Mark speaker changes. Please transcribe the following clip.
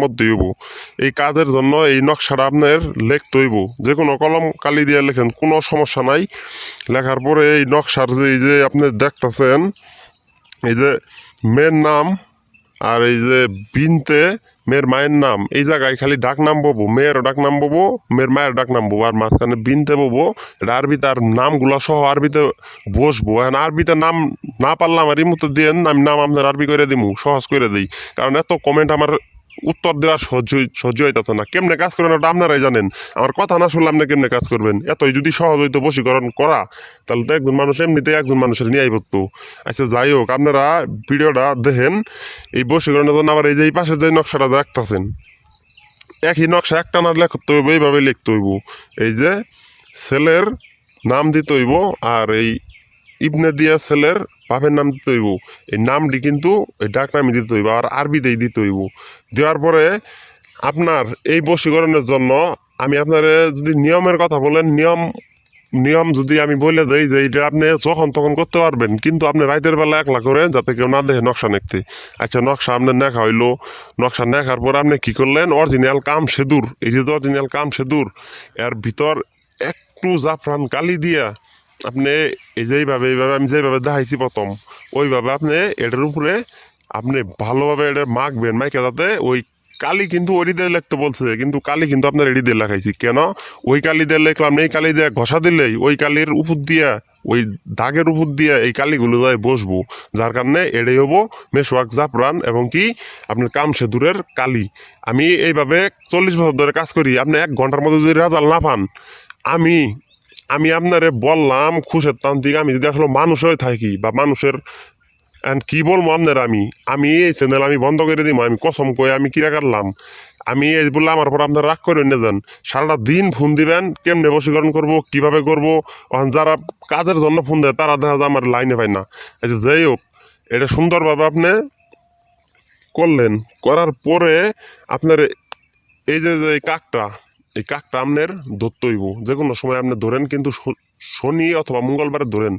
Speaker 1: মধ্যে হইব এই কাজের জন্য এই নকশাটা আপনার লিখতে হইব। যে কোনো কলম কালি দিয়ে লেখেন, কোনো সমস্যা নাই। লেখার পরে এই নকশার যে, এই যে আপনি দেখতেছেন, এই যে মেয়ের নাম আর এই যে বিনতে মেয়ের মায়ের নাম, এই জায়গায় খালি ডাক নাম ববো মেয়েরও ডাক নাম ববো মেয়ের মায়ের ডাক নাম ববো আর মাঝখানে বিনতে ববো এটা আরবিতে আর নামগুলা সহ আরবিতে বসবো। এখন আরবিতে নাম না পারলাম আর ইমুতে দিয়ে আমি নাম আপনার আরবি করে দিমু, সহজ করে দিই। কারণ এত কমেন্ট আমার উত্তর দেওয়ার সহ্য সহ্য হইতেছে না। কেমনে কাজ করবেন ওটা আপনারাই জানেন। আমার কথা না শুনলে আপনি কেমনে কাজ করবেন? এতই যদি সহজ হইতো বশীকরণ করা, তাহলে তো একজন মানুষ এমনিতে একজন মানুষের নিয়ে আইবতো আচ্ছা যাই হোক, আপনারা ভিডিওটা দেখেন। এই বশীকরণের জন্য আবার এই যে এই পাশে যে নকশাটা দেখতেছেন, একই নকশা একটা না লিখতে হইব এইভাবে লিখতে হইব। এই যে ছেলের নাম দিতে হইব আর এই ইবনে দিয়া ছেলের বাপের নাম দিতে হইব। এই নামটি কিন্তু, এই ডাক নামই দিতে হইব, আর আরবিতেই দিতে হইব। দেওয়ার পরে আপনার এই বশীকরণের জন্য আমি আপনার যদি নিয়মের কথা বলেন, নিয়ম নিয়ম যদি আমি বলে দেই যে এটা আপনি যখন তখন করতে পারবেন, কিন্তু আপনি রাতের বেলা একলা করেন যাতে কেউ না দেখে নকশা নেকতে আচ্ছা নকশা আপনার নেখা হইল। নকশা নেখার পর আপনি কী করলেন? অরিজিনাল কাম সেদুর, এই যে অরিজিনাল কাম সেদুর, এর ভিতর একটু জাফরান কালি দিয়া আপনি এই যে এইভাবে আমি যেইভাবে দেখাইছি প্রথম, ওইভাবে আপনি এটার উপরে আপনি ভালোভাবে এটা মাখবেন মাইকে যাতে ওই কালি কিন্তু ওই দিয়ে লিখতে বলছে কিন্তু কালি কিন্তু আপনার এডি দিয়ে লেখাইছি। কেন? ওই কালি দিয়ে লিখলাম এই কালি দিয়ে ঘষা দিলেই ওই কালির উপর দিয়া, ওই দাগের উপর দিয়ে এই কালিগুলো যায় বসবো। যার কারণে এটাই হব মেশওয়াক জাফরান এবং কি আপনার কাম সেদুরের কালি। আমি এইভাবে চল্লিশ বছর ধরে কাজ করি, আপনি এক ঘণ্টার মধ্যে যদি রাজাল না পান, আমি আমি আপনারে বললাম, খুশের তান্ত্রিক আমি যদি আসলে মানুষ হয়ে থাকি বা মানুষের, and কী বলব আপনার আমি? আমি এই চ্যানেল আমি বন্ধ করে দিব আমি কসম কয়ে আমি কিরা কাটলাম? আমি এই বললে আমার পর আপনার রাগ করে নিয়ে যান। সারাটা দিন ফোন দিবেন, কেমনে বশীকরণ করব, কীভাবে করব? যারা কাজের জন্য ফোন দেয়, তারা দেখা যায় আমার লাইনে পায় না। আচ্ছা যাই হোক, এটা সুন্দরভাবে আপনি করলেন। করার পরে আপনার এই যে যে কাকটা এই কাকটা আপনার ধরতে হইব যে কোনো সময় আপনি ধরেন কিন্তু শনি অথবা মঙ্গলবারে ধরেন